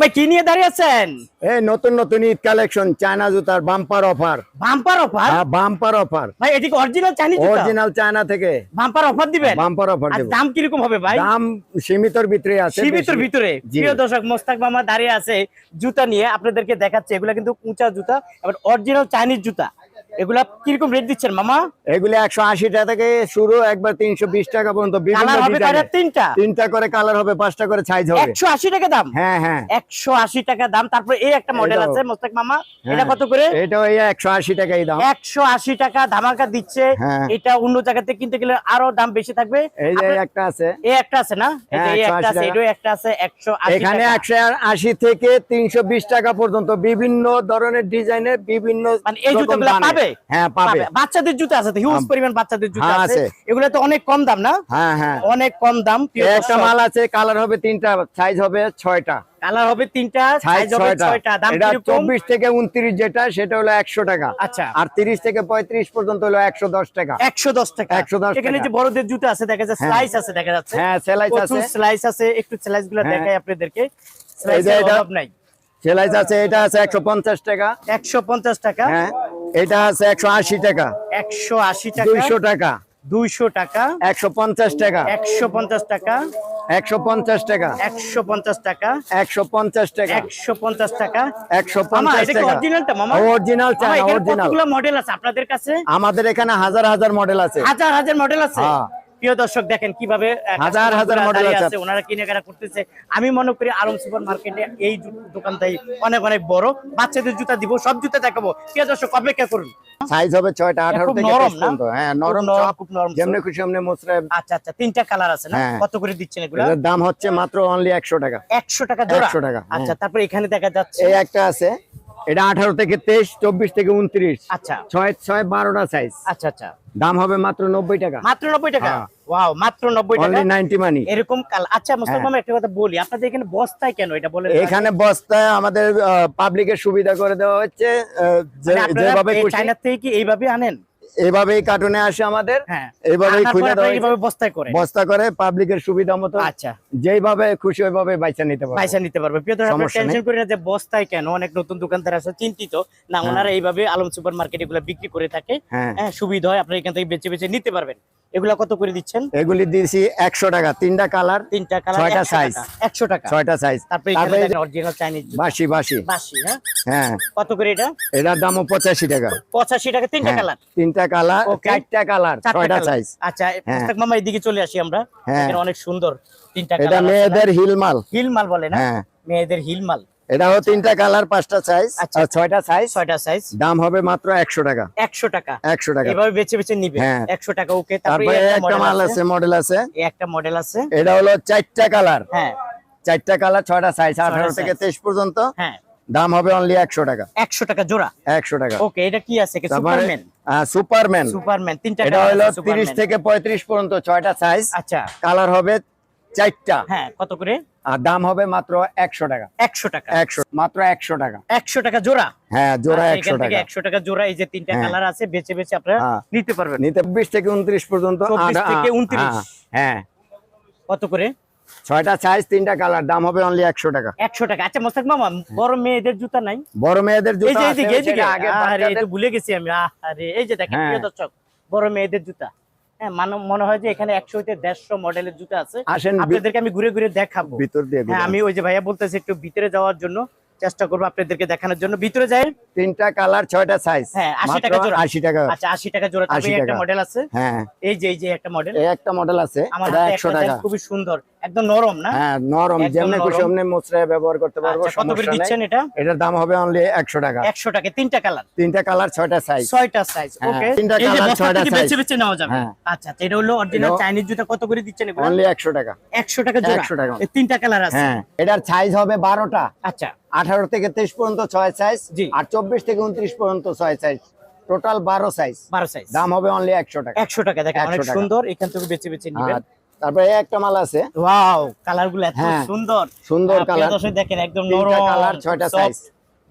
ভাই কি নিয়ে দাঁড়িয়ে আছেন? এই নতুন নতুন ঈদ কালেকশন চায়না জুতার bumper offer bumper offer bumper offer ভাই এটি অরিজিনাল চাইনিজ জুতা? অরিজিনাল চায়না থেকে। বাম্পার অফার দিবেন? বাম্পার অফার দাম কীরকম হবে ভাই? দাম সীমিতর ভিতরে আছে সীমিতর ভিতরে। জি। প্রিয় দর্শক মোস্তাক মামা দাঁড়িয়ে আছে জুতা নিয়ে। আপনাদেরকে দেখাচ্ছে এগুলা কিন্তু উঁচা জুতা এবার অরিজিনাল চাইনিজ জুতা। এগুলা কীরকম রেট দিচ্ছেন মামা? এগুলি একশো টাকা থেকে শুরু একবার তিনশো বিশ টাকা পর্যন্ত? তিনটা? তিনটা করে কালার হবে পাঁচটা করে সাইজ হবে। একশো আশি টাকা দাম? হ্যাঁ হ্যাঁ। একশো আশি টাকা দাম। তারপরে এই একটা মডেল আছে মোস্তাক মামা। এটা হ্যাঁ। কত করে? এটা ওই একশো আশি টাকাই দাম। একশো আশি টাকা ধামাকা দিচ্ছে। হ্যাঁ। এটা অন্য জায়গাতে কিনতে গেলে আরও দাম বেশি থাকবে। এই যে একটা আছে। এই একটা আছে না? এই হ্যাঁ, এই 180 একটা আছে এটাও একটা আছে একশো আশি এখানে একশো আশি থেকে তিনশো বিশ টাকা পর্যন্ত বিভিন্ন ধরনের ডিজাইনের বিভিন্ন মানে এই জুতোগুলো দামে। পাবে? হ্যাঁ পাবে। বাচ্চাদের জুতো আছে তো হিউজ। পরিমাণ বাচ্চাদের জুতো হ্যাঁ, আছে। এগুলো তো অনেক কম দাম না? হ্যাঁ হ্যাঁ। অনেক কম দাম একটা মাল আছে কালার হবে তিনটা সাইজ হবে ছয়টা। কালার হবে তিনটা সাইজ সাইজ হবে ছয়টা। ছয়টা। দাম এটা কীরকম? চব্বিশ থেকে উনত্রিশ যেটা সেটা হলো একশো টাকা। আচ্ছা। আর থেকে পর্যন্ত হলো টাকা। একশো দশ টাকা। 110 এখানে যে বড়দের জুতো আছে দেখা যাচ্ছে হ্যাঁ। স্লাইস আছে দেখা যাচ্ছে। হ্যাঁ আছে। স্লাইস আছে। একটু। দেখাই আপনাদেরকে। এই স্লাইসের অভাব নাই। সেলাই আছে এটা আছে একশো পঞ্চাশ টাকা। একশো পঞ্চাশ টাকা। হ্যাঁ। এটা আছে একশো আশি টাকা। একশো আশি টাকা। দুইশো টাকা। দুইশো টাকা। একশো পঞ্চাশ টাকা। একশো পঞ্চাশ টাকা। একশো পঞ্চাশ টাকা। একশো পঞ্চাশ টাকা। একশো পঞ্চাশ টাকা। একশো পঞ্চাশ টাকা। একশো পঞ্চাশ টাকা। মামা? অরিজিনাল অরিজিনাল কতগুলো মডেল আছে আপনাদের কাছে? আমাদের এখানে হাজার হাজার মডেল আছে। হাজার হাজার মডেল আছে? হ্যাঁ। প্রিয় দর্শক দেখেন কীভাবে হাজার হাজার দাঁড়িয়ে আছে। ওনারা কেনাকাটা করতেছে। আমি মনে করি আলম সুপার মার্কেটে এই দোকানটাই অনেক অনেক বড়। বাচ্চাদের জুতা দিব সব জুতা দেখাবো। প্রিয় দর্শক অপেক্ষা করুন। সাইজ হবে ছয়টা আঠারো খুব থেকে নরম 23 না? পর্যন্ত। হ্যাঁ নরম নরম, খুব নরম। যেমনি খুশি আচ্ছা আচ্ছা তিনটা কালার আছে না? হ্যাঁ। কত করে দিচ্ছেন এগুলো? দাম হচ্ছে মাত্র অনলি একশো টাকা। একশো টাকা জোড়া? 100 টাকা, হ্যাঁ। আচ্ছা তারপর এখানে দেখা যাচ্ছে এই একটা আছে এটা আঠারো থেকে তেইশ চব্বিশ থেকে উনত্রিশ। আচ্ছা। ছয় ছয় বারোটা সাইজ আচ্ছা আচ্ছা। দাম হবে মাত্র নব্বই টাকা। মাত্র নব্বই টাকা? হ্যাঁ। ওয়াও মাত্র নব্বই টাকা? নাইনটি মানি এরকম কাল আচ্ছা মোস্তফা হ্যাঁ। একটা কথা বলি। আপনাদের এখানে বস্তায় কেন এটা বলে এখানে বস্তায় আমাদের পাবলিকের সুবিধা করে দেওয়া হচ্ছে যেভাবে থেকে কি এইভাবে আনেন? এভাবেই কার্টুনে আসে আমাদের। হ্যাঁ। এইভাবেই খুলে বস্তায় করে। বস্তা করে পাবলিকের সুবিধা মতো। আচ্ছা। যেভাবে খুশি ওইভাবে বাইচা নিতে পারবে। পয়সা নিতে পারবে। প্রিয় দর্শক টেনশন করি না যে বস্তায় কেন অনেক নতুন দোকানদার আছে চিন্তিত। না ওনারা এইভাবে আলম সুপার মার্কেট এগুলো বিক্রি করে থাকে। হ্যাঁ। হ্যাঁ সুবিধা হয় আপনারা এখান থেকে বেছে বেছে নিতে পারবেন। এগুলা কত করে দিচ্ছেন? এগুলি দিয়েছি একশো টাকা তিনটা কালার তিনটা কালার ছয়টা size। একশো টাকা। ছয়টা সাইজ তারপরে অরিজিনাল চাইনিজ বাসি বাসি বাসি হ্যাঁ? হ্যাঁ। কত করে এটা? এটার দামও পঁচাশি টাকা। পঁচাশি টাকা তিনটা হ্যাঁ, কালার। তিনটা কালার. চারটা কালার ছয়টা সাইজ আচ্ছা হ্যাঁ। মামা এদিকে চলে আসি আমরা। হ্যাঁ। অনেক সুন্দর তিনটা এটা মেয়েদের হিল মাল হিল মাল বলে না? মেয়েদের হিল মাল এটাও তিনটা কালার পাঁচটা সাইজ আচ্ছা। ছয়টা সাইজ ছয়টা সাইজ দাম হবে মাত্র একশো টাকা। একশো টাকা। একশো টাকা। এভাবে বেছে বেছে নিবে। হ্যাঁ। একশো টাকা ওকে। তারপরে একটা মাল আছে। মডেল আছে। একটা মডেল আছে। এটা হলো চারটা কালার। হ্যাঁ। চারটা কালার ছয়টা সাইজ আঠারো। থেকে তেইশ পর্যন্ত। হ্যাঁ। দাম হবে অনলি একশো টাকা। একশো টাকা জোড়া। একশো টাকা। ওকে এটা কি আছে? সুপারম্যান সুপারম্যান সুপারম্যান তিনটা এটা হলো তিরিশ। থেকে পঁয়ত্রিশ পর্যন্ত ছয়টা সাইজ আচ্ছা। কালার হবে চারটা। হ্যাঁ কত করে? আর দাম হবে মাত্র একশো টাকা। একশো টাকা। একশো মাত্র একশো টাকা। একশো টাকা জোড়া? হ্যাঁ জোড়া একশো টাকা। একশো টাকা জোড়া এই যে তিনটা হ্যাঁ। কালার আছে বেছে বেছে আপনারা হ্যাঁ। নিতে পারবেন। নিতে বিশ থেকে উনত্রিশ পর্যন্ত থেকে আ- 29 হ্যাঁ, হ্যাঁ। কত করে? ছয়টা সাইজ তিনটা কালার দাম হবে অনলি একশো টাকা। একশো টাকা। আচ্ছা মোস্তাক মামা বড় মেয়েদের জুতা নাই? বড় মেয়েদের জুতো ভুলে গেছি আমি। আরে এই যে দেখেন হ্যাঁ। দর্শক বড় মেয়েদের জুতা। হ্যাঁ মানে- মনে হয় যে এখানে একশো হইতে দেড়শো মডেলের জুতো আছে। আপনাদেরকে আমি ঘুরে ঘুরে দেখাবো। ভিতর দিয়ে হ্যাঁ আমি ওই যে ভাইয়া বলতেছি একটু ভিতরে যাওয়ার জন্য চেষ্টা করব আপনাদেরকে দেখানোর জন্য। ভিতরে যাই। তিনটা কালার ছয়টা সাইজ হ্যাঁ, 80 টাকা জোড়া। আশি টাকা। আচ্ছা আশি টাকা জোড়া। তারপরে 80 একটা মডেল আছে। হ্যাঁ। এই যে এই যে একটা মডেল একটা মডেল আছে। আমার একশো টাকা। খুবই সুন্দর। একদম নরম না? হ্যাঁ নরম যেমনি খুশি নরম। অমনি মোচড়ে ব্যবহার করতে পারব আচ্ছা, কত করে দিচ্ছেন এটা? এটার দাম হবে অনলি একশো টাকা। একশো টাকা তিনটা কালার? তিনটা কালার সাইজ সাইজ হ্যাঁ, ওকে তিনটা। বেছে বেছে নেওয়া যাবে। হ্যাঁ। আচ্ছা আচ্ছা, এটা হলো অরিজিনাল চাইনিজ জুতা কত করে দিচ্ছেন এগুলো? অনলি একশো টাকা। একশো টাকা জোড়া। 100 টাকা। এই তিনটা কালার আছে। হ্যাঁ এটার সাইজ হবে বারোটা। আচ্ছা। আঠারো থেকে তেইশ পর্যন্ত ছয় সাইজ আর চব্বিশ থেকে উনত্রিশ পর্যন্ত ছয় সাইজ টোটাল বারো সাইজ বারো সাইজ দাম হবে অনলি একশো টাকা। একশো টাকা দেখেন 100 অনেক সুন্দর এখান থেকে বেছে বেছে নিবেন। আর তারপরে একটা মাল আছে। ওয়াও কালারগুলো এত হ্যাঁ, সুন্দর। সুন্দর কালার। দর্শক দেখেন একদম নরম colour, ছয়টা size।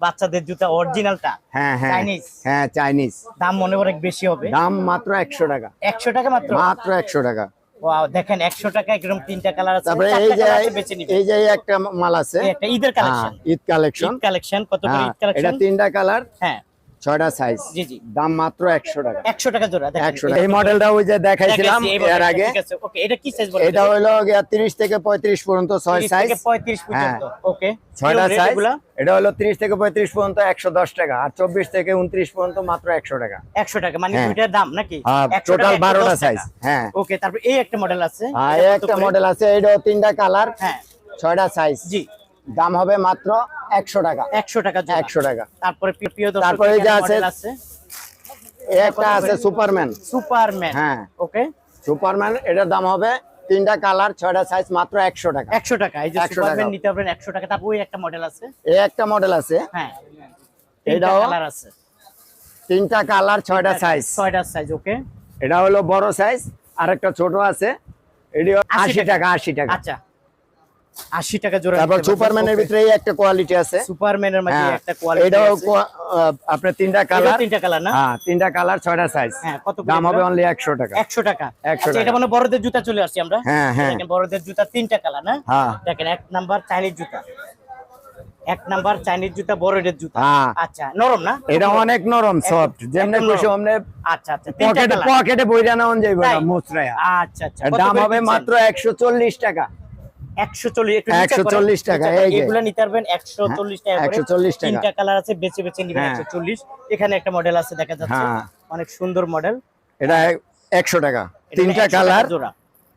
বাচ্চাদের জুতা অরিজিনালটা হ্যাঁ হ্যাঁ। Chinese? হ্যাঁ চাইনিজ দাম মনে হয় অনেক বেশি হবে। দাম মাত্র একশো টাকা। একশো টাকা মাত্র? মাত্র একশো টাকা। ওয়াও দেখেন একশো টাকা একদম তিনটা কালার আছে। তারপরে এই যে এই যে একটা মাল আছে। একটা ঈদের হ্যাঁ, collection Eid collection Eid collection কত করে ঈদ এটা কালেকশন তিনটা কালার। হ্যাঁ। ছয়টা সাইজ জি জি। দাম মাত্র একশো টাকা। একশো টাকা জোড়া এই মডেলটা ওই যে দেখাইছিলাম এর আগে। ঠিক আছে ওকে এটা কি সাইজ বলে এটা হলো গিয়া তিরিশ থেকে পঁয়ত্রিশ পর্যন্ত ছয় সাইজ পঁয়ত্রিশ পর্যন্ত ওকে ছয়টা সাইজ এটা হলো তিরিশ থেকে পঁয়ত্রিশ পর্যন্ত একশো দশ টাকা। আর চব্বিশ থেকে উনত্রিশ পর্যন্ত মাত্র একশো টাকা। একশো টাকা মানে হ্যাঁ। দুইটার দাম নাকি? টোটাল বারোটা সাইজ হ্যাঁ। ওকে তারপর এই একটা মডেল আছে। কত একটা মডেল আছে এটাও তিনটা কালার হ্যাঁ। ছয়টা সাইজ জি। দাম হবে মাত্র একশো টাকা। একশো টাকা একশো টাকা। তারপরে তারপরে যে আছে- একটা আছে সুপারম্যান সুপারম্যান হ্যাঁ। ওকে সুপারম্যান এটার দাম হবে তিনটা কালার ছয়টা সাইজ মাত্র একশো টাকা। একশো টাকা। এই যে 100 সুপারম্যান। নিতে পারবেন একশো টাকা। তারপর ওই একটা মডেল আছে। এই একটা মডেল আছে। হ্যাঁ। এটাও- কালার আছে। তিনটা কালার ছয়টা সাইজ ছয়টা সাইজ ওকে এটা হলো বড় সাইজ আর একটা ছোট আছে। এটি আশি টাকা আশি টাকা। আচ্ছা। আশি টাকা জোড়া তারপর সুপারম্যানের ভিতরে একটা কোয়ালিটি আছে। সুপারম্যানের মধ্যে হ্যাঁ, একটা কোয়ালিটি এটাও আপনার তিনটা কালার তিনটা কালার না? হ্যাঁ তিনটা কালার ছয়টা সাইজ হ্যাঁ কত দাম হবে? অনলি একশো টাকা। একশো টাকা। 100 আচ্ছা। এটা মানে বড়দের জুতা চলে আসছি আমরা? হ্যাঁ হ্যাঁ। দেখেন বড়দের জুতা তিনটা কালার না? হ্যাঁ। দেখেন এক নাম্বার চাইনিজ জুতা। এক নাম্বার চাইনিজ জুতা বড়দের জুতা। হ্যাঁ। আচ্ছা নরম না? এটা অনেক নরম। সফট যেমনি খুশি অমনে আচ্ছা আচ্ছা পকেটে পকেটে বইরা নাও যাইবে? না মুচড়ায়া আচ্ছা আচ্ছা। দাম হবে মাত্র একশো চল্লিশ টাকা। 140 একটু 140 টাকা, এগুলা নিতে পারবেন 140 টাকা করে। 140 টাকা। তিনটা কালার আছে বেছে বেছে নিবেন হ্যাঁ। 140 এখানে একটা মডেল আছে দেখা যাচ্ছে। হ্যাঁ। অনেক সুন্দর মডেল এটা একশো টাকা। তিনটা কালার জোড়া।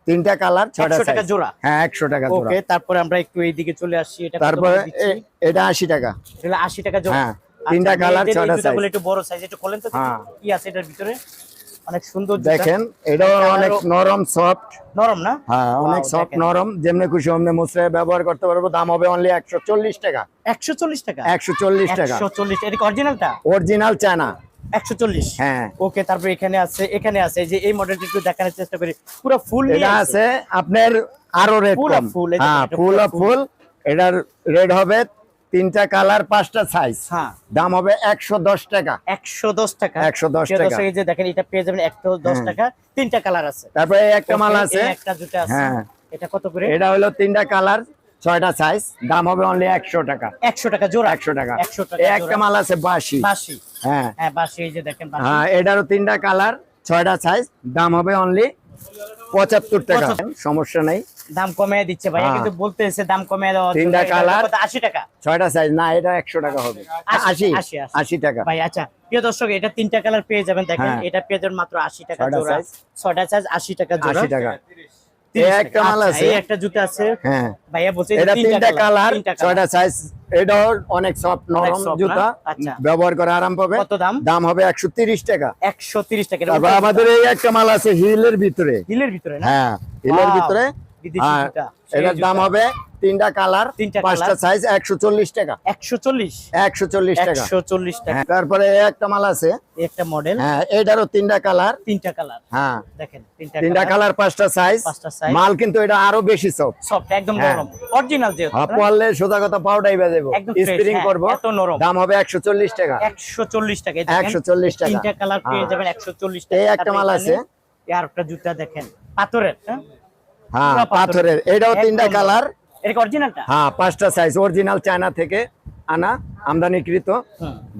তিনটা কালার 100 টাকা জোড়া? হ্যাঁ একশো টাকা জোড়া। ওকে তারপরে আমরা একটু এইদিকে চলে আসছি এটা তারপরে এটা আশি টাকা। এটা 80 টাকা জোড়া। হ্যাঁ, তিনটা কালার। একটু বড় সাইজ একটু খোলেন তো হ্যাঁ। কি আছে এটার ভিতরে। অনেক সুন্দর দেখেন। এটাও অনেক নরম সফট নরম না? হ্যাঁ অনেক সফট নরম। যেমনি খুশি অমনি মুচড়ে ব্যবহার করতে পারব। দাম হবে অনলি একশো চল্লিশ টাকা। 140 টাকা? একশো চল্লিশ টাকা। 140 এটা অরিজিনালটা অরিজিনাল চায়না। 140 হ্যাঁ। ওকে তারপর এখানে আছে এখানে আছে যে এই মডেলটা একটু দেখানোর চেষ্টা করি। পুরো ফুল এটা আছে। আপনার আরও রেড পুরো হ্যাঁ ফুল অফ ফুল এটার রেড হবে তিনটা কালার পাঁচটা সাইজ হ্যাঁ। দাম হবে একশো দশ টাকা। 110 টাকা। 110 প্রিয় টাকা। এই যে দেখেন এটা পেয়ে যাবেন একশো দশ টাকা। তিনটা কালার আছে। তারপরে একটা মাল আছে। একটা দুটো আছে। হ্যাঁ। এটা কত করে? এটা হলো তিনটা কালার ছয়টা সাইজ দাম হবে অনলি একশো টাকা। 100 টাকা জোড়া। একশো টাকা। 100 টাকা একটা মাল আছে বাসি বাসি হ্যাঁ। হ্যাঁ বাসি এই যে দেখেন হ্যাঁ এটারও তিনটা কালার ছয়টা সাইজ দাম হবে অনলি পঁচাত্তর টাকা। সমস্যা নেই। দাম কমিয়ে দিচ্ছে ভাইয়া হ্যাঁ। কিন্তু বলতে এসে দাম কমিয়ে দেওয়া তিনটা এটা 80 টাকা। ছয়টা সাইজ না এটা একশো টাকা হবে। আশি, আশি আশি, আশি। আশি। টাকা। ভাই আচ্ছা প্রিয় দর্শক এটা তিনটা কালার পেয়ে যাবেন দেখেন হ্যাঁ। এটা পেয়ে যাবেন মাত্র 80 টাকা জোড়া। ছয়টা সাইজ 80 টাকা জোড়া। আশি টাকা। 30 একটা মাল আছে। একটা জুতা আছে। হ্যাঁ। ভাইয়া বলছে এটা তিনটা কালার ছয়টা সাইজ এটাও অনেক সফট নরম জুতা। আচ্ছা। ব্যবহার করে আরাম পাবে। কত দাম? দাম হবে একশো তিরিশ টাকা। 130 টাকা তারপর আমাদের এই একটা মাল আছে হিলের ভিতরে। হিলের ভিতরে হ্যাঁ হিলের ভিতরে। এটার দাম হবে তিনটা কালার পাঁচটা সাইজ একশো চল্লিশ টাকা। 140 একশো চল্লিশ টাকা। 140 টাকা। হ্যাঁ, তারপরে একটা মাল আছে। একটা মডেল হ্যাঁ এটারও তিনটা কালার। তিনটা কালার। হ্যাঁ। দেখেন তিনটা কালার। পাঁচটা সাইজ পাঁচটা। মাল কিন্তু এটা আরও বেশি সফট সফট একদম হ্যাঁ। নরম। অরিজিনাল যে পারলে সোজা কথা পাউডাই বাজাবো স্প্রিং করব। এত নরম। দাম হবে একশো চল্লিশ টাকা। 140 টাকা। এই দেখেন, 140 টাকা। তিনটা কালার পেয়ে হ্যাঁ। যাবেন 140 টাকা। এই একটা মাল আছে। এই আর একটা জুতা দেখেন পাথরের হ্যাঁ? হ্যাঁ পাথরের। এটাও তিনটা কালার। হ্যাঁ পাঁচটা সাইজ অরিজিনাল চায়না থেকে আনা আমদানিকৃত।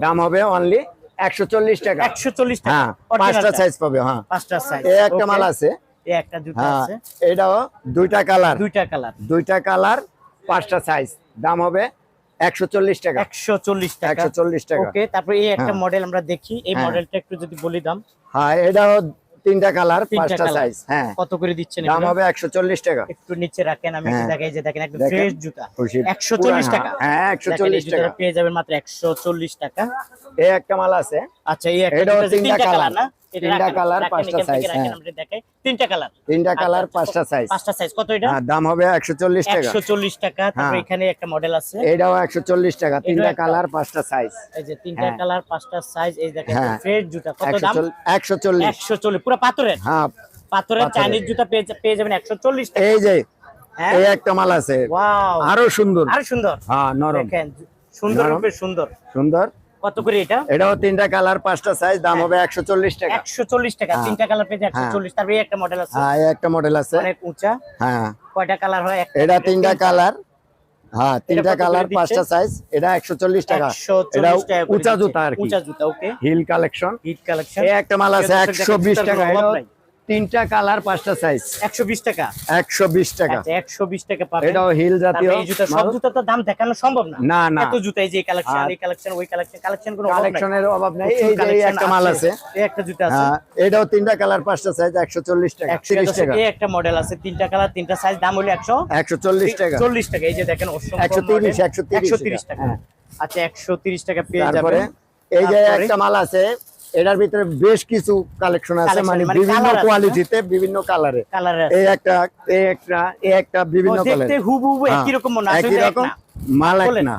দাম হবে অনলি একশো চল্লিশ টাকা। 140 টাকা। হ্যাঁ পাঁচটা সাইজ পাবে হ্যাঁ। পাঁচটা সাইজ এই একটা মাল আছে। এই একটা জুতা হ্যাঁ আছে। এটাও দুইটা কালার। দুইটা কালার। দুইটা কালার পাঁচটা সাইজ দাম হবে একশো চল্লিশ টাকা। 140 টাকা। 140 টাকা। ওকে তারপরে এই একটা হ্যাঁ। মডেল আমরা দেখি। এই হ্যাঁ। মডেলটা একটু যদি বলি দাম। হ্যাঁ এটাও তিনটা কালার তিনটা পাঁচটা সাইজ হ্যাঁ। কত করে দিচ্ছেন দাম হবে একশো চল্লিশ টাকা। একটু নিচে রাখেন আমি হ্যাঁ। দেখাই যে দেখেন একদম ফ্রেশ জুতা। খুশি। 140 টাকা। হ্যাঁ, 140 দেখেন, এই টাকা। পেয়ে যাবেন মাত্র 140 টাকা। এই একটা মাল আছে। আচ্ছা এই একটা তিনটা কালার না? তিনটা পাঁচটা হ্যাঁ। তিনটা কালার। তিনটা কালার পাঁচটা সাইজ পাঁচটা সাইজ কত এটা হ্যাঁ দাম হবে একশো চল্লিশ টাকা। 140 টাকা তারপর হ্যাঁ। এখানে একটা মডেল আছে। এটাও একশো চল্লিশ টাকা তিনটা কালার পাঁচটা সাইজ এই যে তিনটা হ্যাঁ। কালার পাঁচটা সাইজ এই দেখেন হ্যাঁ। ফ্রেশ জুতা কত একশো দাম চল- একশো চল্লিশ। 140 পুরো পাথরের? হ্যাঁ পাথরের পাথরের। চাইনিজ জুতা পেয়ে পেয়ে যাবেন 140 টাকা। এই যে হ্যাঁ। এই একটা মাল আছে। ওয়াও। আরও সুন্দর। আর সুন্দর। হ্যাঁ নরম। দেখেন সুন্দর। রূপে সুন্দর। সুন্দর। কত করে এটা? এটাও তিনটা কালার পাঁচটা সাইজ দাম হবে একশো চল্লিশ টাকা। একশো চল্লিশ টাকা হ্যাঁ। তিনটা কালার একশো চল্লিশ তারপরে একটা মডেল আছে। হ্যাঁ একটা মডেল আছে। অনেক উঁচা। হ্যাঁ। কয়টা কালার হয়? এটা তিনটা কালার। হ্যাঁ তিনটা কালার পাঁচটা সাইজ এটা একশো চল্লিশ টাকা। এটা উঁচা। জুতা আর কি। উঁচা জুতা okay heel collection hit collection এই একটা মাল আছে দর্শক একশো দেখেন, বিশ জুতার টাকা। তিনটা কালার পাঁচটা সাইজ একশো বিশ টাকা। একশো বিশ টাকা। আচ্ছা একশো বিশ টাকা পাবেন। এটাও হিল জাতীয় এই জুতা সব। জুতা তো দাম দেখানো সম্ভব না। না না। এত জুতা এই যে কালেকশন এই কালেকশন ওই কালেকশন কালেকশন কোনো কালেকশনের অভাব নাই। এই যে একটা মাল আছে। এই একটা জুতা আছে। হ্যাঁ এটাও তিনটা কালার পাঁচটা সাইজ একশো চল্লিশ টাকা একশো তিরিশ টাকা। এই একটা মডেল আছে তিনটা কালার তিনটা সাইজ দাম হলো একশো একশো চল্লিশ টাকা। চল্লিশ টাকা। এই যে দেখেন অসংখ্য একশো model। তিরিশ একশো তিরিশ একশো তিরিশ টাকা। হ্যাঁ। আচ্ছা একশো তিরিশ টাকা পেয়ে যাবেন। এই যে একটা মাল আছে এটার ভিতরে বেশ কিছু কালেকশন আছে মানে মানে বিভিন্ন কোয়ালিটিতে বিভিন্ন কালারে এই একটা এই একটা এই একটা বিভিন্ন কালার দেখতে হুবহু একই রকম মনে হয় একই রকম। মাল এক না।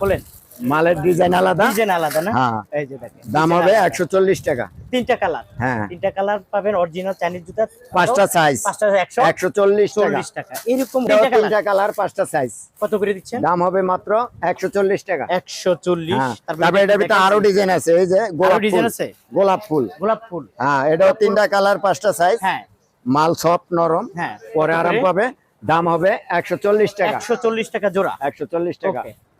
মালের ডিজাইন আলাদা? ডিজাইন আলাদা না? হ্যাঁ। এই যে দেখেন দাম হবে আলাদা। একশো চল্লিশ টাকা। তিনটা কালার হ্যাঁ। তিনটা কালার পাবেন অরিজিনাল চাইনিজ জুতা পাঁচটা সাইজ পাঁচটা একশো একশো চল্লিশ টাকা। চল্লিশ টাকা। এরকম তিনটা কালার পাঁচটা সাইজ কত করে দিচ্ছেন? দাম হবে মাত্র একশো চল্লিশ টাকা। একশো চল্লিশ। হ্যাঁ। তারপরে এটার ভিতরে আরও ডিজাইন আছে এই যে গোলাপ ডিজাইন আছে? গোলাপ ফুল। গোলাপ ফুল। হ্যাঁ এটাও তিনটা কালার পাঁচটা সাইজ হ্যাঁ। মাল সফট নরম। হ্যাঁ। পরে আরাম পাবে। দাম হবে একশো চল্লিশ টাকা। একশো চল্লিশ টাকা জোড়া। একশো চল্লিশ টাকা। Okay. আহ,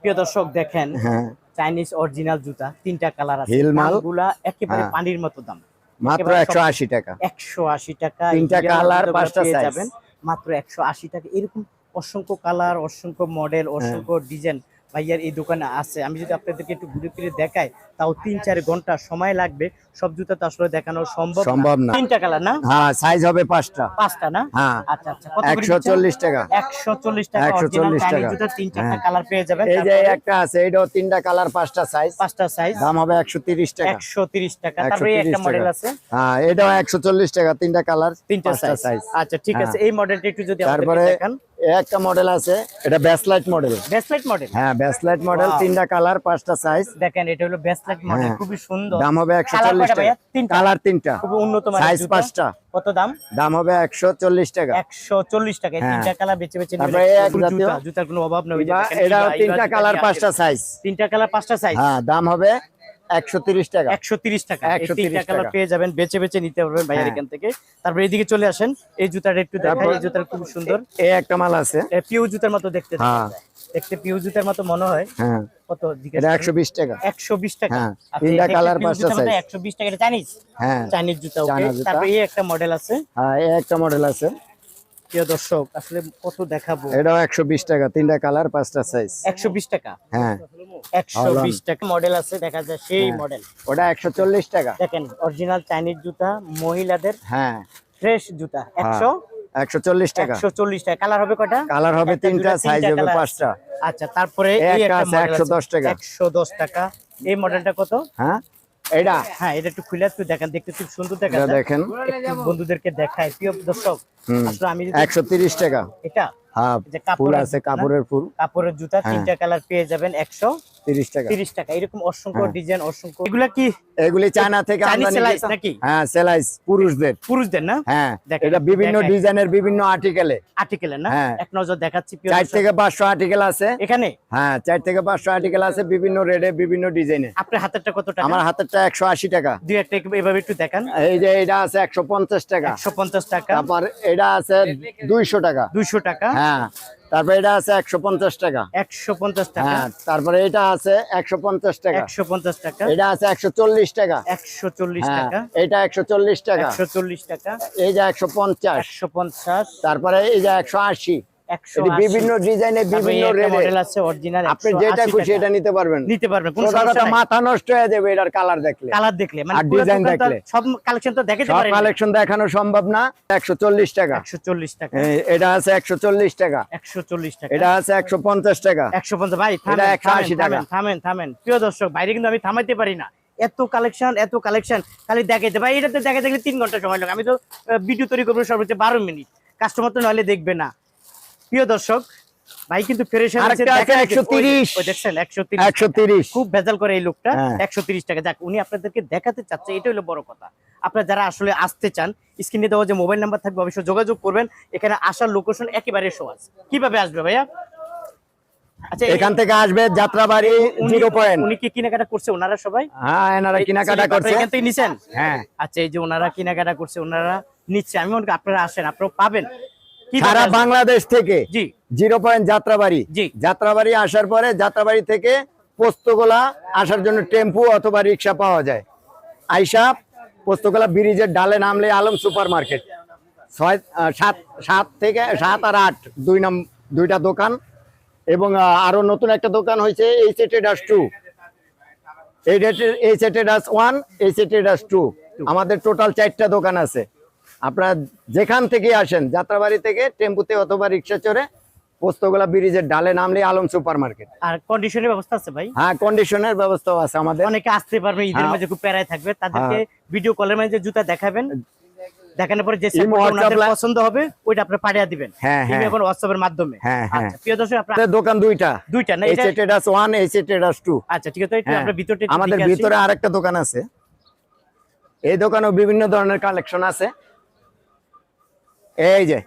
প্রিয় দর্শক দেখেন হ্যাঁ। চাইনিজ অরিজিনাল জুতা তিনটা কালার আছে। মালগুলা একেবারে হ্যাঁ। পানির মতো দাম। মাত্র একেবারে একশো সব- আশি টাকা। একশো আশি টাকা। তিনটা কালার পাঁচটা সাইজ যাবেন। মাত্র একশো আশি টাকা। এরকম অসংখ্য কালার অসংখ্য মডেল হ্যাঁ। অসংখ্য ডিজাইন ভাইয়ার এই দোকানে আছে। আমি যদি আপনাদেরকে একটু ঘুরে ফিরে দেখাই তাও তিন চার ঘণ্টা সময় লাগবে। সব জুতা তো আসলে দেখানো সম্ভব সম্ভব না। তিনটা কালার না? হ্যাঁ সাইজ হবে পাঁচটা। পাঁচটা না? হ্যাঁ। আচ্ছা আচ্ছা। একশো? চল্লিশ টাকা। একশো চল্লিশ টাকা 140 অরিজিনাল চাইনিজ টাকা। জুতা তিন চারটা হ্যাঁ। কালার পেয়ে যাবেন। এই যে একটা আছে এটাও তিনটা কালার পাঁচটা সাইজ পাঁচটা সাইজ দাম হবে একশো তিরিশ টাকা। একশো তিরিশ টাকা। একশো তারপরে একটা মডেল আছে। হ্যাঁ এটাও একশো চল্লিশ টাকা তিনটা কালার তিনটা সাইজ আচ্ছা ঠিক আছে। হ্যাঁ। এই মডেলটা একটু যদি তারপরে দেখান। একটা মডেল আছে এটা ব্যাসলাইট মডেল ব্যাসলাইট মডেল হ্যাঁ ব্যাসলাইট মডেল তিনটা কালার পাঁচটা সাইজ দেখেন এটা হলো ব্যাসলাইট মডেল। খুবই সুন্দর। দাম হবে একশো Colour চল্লিশ কয়টা টাকা। কালার তিনটা। খুবই উন্নত মানের সাইজ পাঁচটা। কত দাম? দাম হবে একশো চল্লিশ টাকা। একশো চল্লিশ টাকা। হ্যাঁ। তিনটা কালার বেছে বেছে তারপরে এক জুতা জাতীয়- জুতার কোনো অভাব নেই। ইবা- তিনটা কালার পাঁচটা সাইজ তিনটা কালার পাঁচটা সাইজ হ্যাঁ দাম হবে একশো তিরিশ টাকা। একশো তিরিশ টাকা। এই 130 তিনটা কালার পেয়ে যাবেন নিতে পারবেন ভাইয়ার হ্যাঁ। এখান থেকে। তারপরে এইদিকে চলে আসেন এই জুতাটা একটু দেখাই এই জুতাটা খুব সুন্দর। এই একটা মাল আছে। পিউ জুতার মতো দেখতে দেখা হ্যাঁ। দেখতে পিউ জুতার মতো মনে হয়। হ্যাঁ। কত এটা টাকা। টাকা। তিনটা পিউ পাঁচটা একশো বিশ টাকা এটা জানিস হ্যাঁ। চাইনিজ জুতা ওকে চায়না জুতা। তারপরে এই একটা মডেল আছে। হ্যাঁ এই একটা মডেল আছে। প্রিয় দর্শক আসলে কত দেখাবো? এটাও একশো বিশ টাকা তিনটা কালার পাঁচটা সাইজ একশো বিশ টাকা। হ্যাঁ। একশো বিশ টাকা মডেল আছে দেখা যায় সেই মডেল ওটা একশো চল্লিশ টাকা। দেখেন অরিজিনাল চাইনিজ জুতা মহিলাদের হ্যাঁ। ফ্রেশ জুতা একশো একশো চল্লিশ টাকা। একশো চল্লিশ টাকা। কালার হবে কটা কালার হবে তিনটা সাইজ হবে পাঁচটা। আচ্ছা তারপরে মডেল 110 টাকা। একশো দশ টাকা। এই মডেলটা কত? হ্যাঁ এটা হ্যাঁ এটা একটু খুলে একটু দেখেন দেখতে খুব সুন্দর দেখা দেখেন। বন্ধুদেরকে দেখায়। প্রিয় দর্শক। আসলে আমি যদি একশো তিরিশ টাকা। এটা? হ্যাঁ ফুল আছে কাপড়ের ফুল। কাপড়ের জুতা হ্যাঁ। তিনটা কালার পেয়ে যাবেন একশো তিরিশ টাকা। তিরিশ টাকা। এরকম অসংখ্য হ্যাঁ। ডিজাইন অসংখ্য। এগুলা কি এগুলি চায়না থেকে আমদানি সেলাইস নাকি? হ্যাঁ সেলাইস পুরুষদের। পুরুষদের না? হ্যাঁ এটা বিভিন্ন ডিজাইনের বিভিন্ন আর্টিকেলে। না। এক নজর দেখাচ্ছি থেকে পাঁচশো আর্টিকেল আছে। এখানে? হ্যাঁ চার থেকে পাঁচশো আর্টিকেল আছে বিভিন্ন রেডে বিভিন্ন ডিজাইনে। আপনার হাতেরটা কত টাকা? আমার হাতেরটা একশো আশি টাকা। দুই একটা এভাবে একটু দেখান। এই যে এটা আছে একশো পঞ্চাশ টাকা। একশো পঞ্চাশ টাকা। তারপর এটা আছে দুইশো টাকা। দুইশো টাকা। হ্যাঁ তারপরে এটা আছে একশো পঞ্চাশ টাকা। একশো পঞ্চাশ টাকা। হ্যাঁ তারপরে এটা আছে একশো পঞ্চাশ টাকা। একশো পঞ্চাশ টাকা। এটা আছে একশো চল্লিশ টাকা। একশো চল্লিশ হ্যাঁ টাকা। এটা একশো চল্লিশ টাকা। একশো চল্লিশ টাকা। এই যে একশো পঞ্চাশ। একশো পঞ্চাশ। তারপরে এই যে একশো আশি। বিভিন্ন ডিজাইনে বিভিন্ন মডেল আছে অরিজিনাল আপনি যেটা খুশি এটা নিতে পারবেন। নিতে পারবেন কোনো সমস্যা মাথা নষ্ট হয়ে যাবে এটার কালার দেখলে। কালার দেখলে মানে আর পুরো design দোকান তো দেখলে। সব কালেকশন তো দেখাতে সব কালেকশন দেখানো সম্ভব না। টাকা। এটা আছে এটা আছে ভাই থামেন, 180 টাকা। থামেন, থামেন প্রিয় দর্শক বাইরে কিন্তু আমি থামাইতে পারি না। এত কালেকশন এত কালেকশন খালি দেখাইতে। ভাই এটাতে দেখাতে গেলে তিন ঘণ্টা সময় লাগে। আমি তো ভিডিও তৈরি করব সর্বোচ্চ বারো মিনিট। কাস্টমার তো নাহলে দেখবে না। প্রিয় দর্শক ভাই কিন্তু ফ্রেশ আরেকটা আছে 130 দেখছেন একশো তিরিশ। একশো তিরিশ। খুব ভেজাল করে এই লোকটা হ্যাঁ। একশো টাকা। যাক উনি আপনাদেরকে দেখাতে চাচ্ছে এটা হলো বড় কথা। আপনারা যারা আসলে আসতে চান স্ক্রিনে দেওয়া যে মোবাইল নাম্বার থাকবে অবশ্যই যোগাযোগ করবেন। এখানে আসার লোকেশন একেবারে সহজ। কীভাবে আসবে ভাইয়া? আচ্ছা এখান থেকে আসবে যাত্রাবাড়ি উনি- জিরো পয়েন্ট। উনি কি কেনাকাটা করছে ওনারা সবাই? হ্যাঁ এনারা কেনাকাটা করছে। এখান থেকে নিছেন? হ্যাঁ। আচ্ছা এই যে ওনারা কেনাকাটা করছে ওনারা নিচ্ছে। আমি মনে আপনারা আসেন আপনারা পাবেন। সারা বাংলাদেশ থেকে জিরো পয়েন্ট যাত্রাবাড়ি। যাত্রাবাড়ি আসার পরে যাত্রাবাড়ি থেকে পোস্তগোলা আসার জন্য টেম্পু অথবা রিক্সা পাওয়া যায়। আইসা পোস্তগোলা ব্রিজের ডালে নামলে আলম সুপার মার্কেট ছয় সাত সাত থেকে সাত আর আট দুই নাম দুইটা দোকান। এবং আরও নতুন একটা দোকান হয়েছে এই ট্রেডার্স টু এই এই ট্রেডার্স ওয়ান এই ট্রেডার্স টু আমাদের টোটাল চারটা দোকান আছে। আপনারা যেখান থেকে আসেন যাত্রাবাড়ি থেকে টেম্পুতে অথবা রিক্সা চড়ে পোস্তগোলা ব্রিজের ডালে নামলে আলম সুপার মার্কেট আর কন্ডিশনের ব্যবস্থা আছে ভাই? হ্যাঁ কন্ডিশনের ব্যবস্থাও আছে আমাদের। অনেকে আসতে পারবে ঈদের হ্যাঁ। মাঝে খুব প্যারায় থাকবে। তাদেরকে ভিডিও কলের মাঝে জুতা দেখাবেন। দেখানোর পরে যে পছন্দ হবে ওইটা আপনি পাঠিয়ে দিবেন। হ্যাঁ, হ্যাঁ। এখন হোয়াটসঅ্যাপের মাধ্যমে। হ্যাঁ, হ্যাঁ। আচ্ছা, প্রিয় দর্শক আপনার আমাদের দোকান দুইটা। দুইটা না? এটা আচ্ছা ঠিক আছে হ্যাঁ। আমরা ভিতরটা আমাদের ভিতরে আরেকটা দোকান আছে। এই দোকানেও বিভিন্ন ধরনের কালেকশন আছে। এই যে।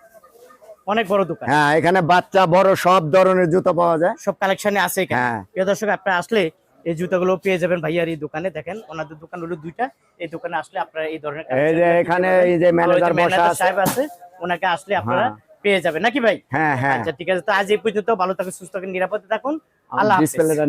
অনেক বড় দোকান। হ্যাঁ এখানে বাচ্চা বড় সব ধরনের জুতো পাওয়া যায়। সব কালেকশনে আছে হ্যাঁ। প্রিয় দর্শক আপনারা আসলে এই জুতাগুলো পেয়ে যাবেন ভাইয়ার এই দোকানে। দেখেন ওনাদের দোকান হলো দুইটা। এই দোকানে আসলে আপনারা এই ধরনের এই যে এখানে এই যে ম্যানেজার বসা আছে। সাহেব আছে ওনাকে আসলে আপনারা হ্যাঁ। পেয়ে যাবেন। নাকি ভাই? হ্যাঁ হ্যাঁ। আচ্ছা ঠিক আছে। তো আজ এই পর্যন্ত ভালো থাকুন সুস্থ থাকুন নিরাপদে থাকুন। আল্লাহ হাফেজ।